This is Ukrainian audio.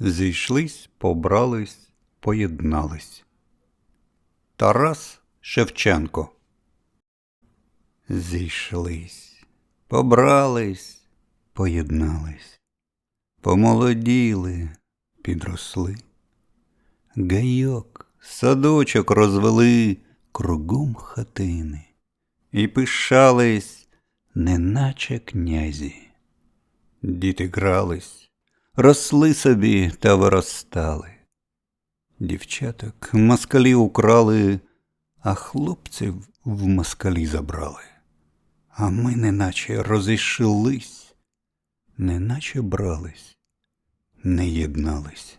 Зійшлись, побрались, поєднались. Тарас Шевченко. Зійшлись, побрались, поєднались, помолоділи, підросли. Гайок, садочок розвели кругом хатини і пишались, неначе князі. Діти грались, росли собі та виростали. Дівчаток москалі украли, а хлопців в москалі забрали. А ми неначе розійшлись, неначе брались, не єднались.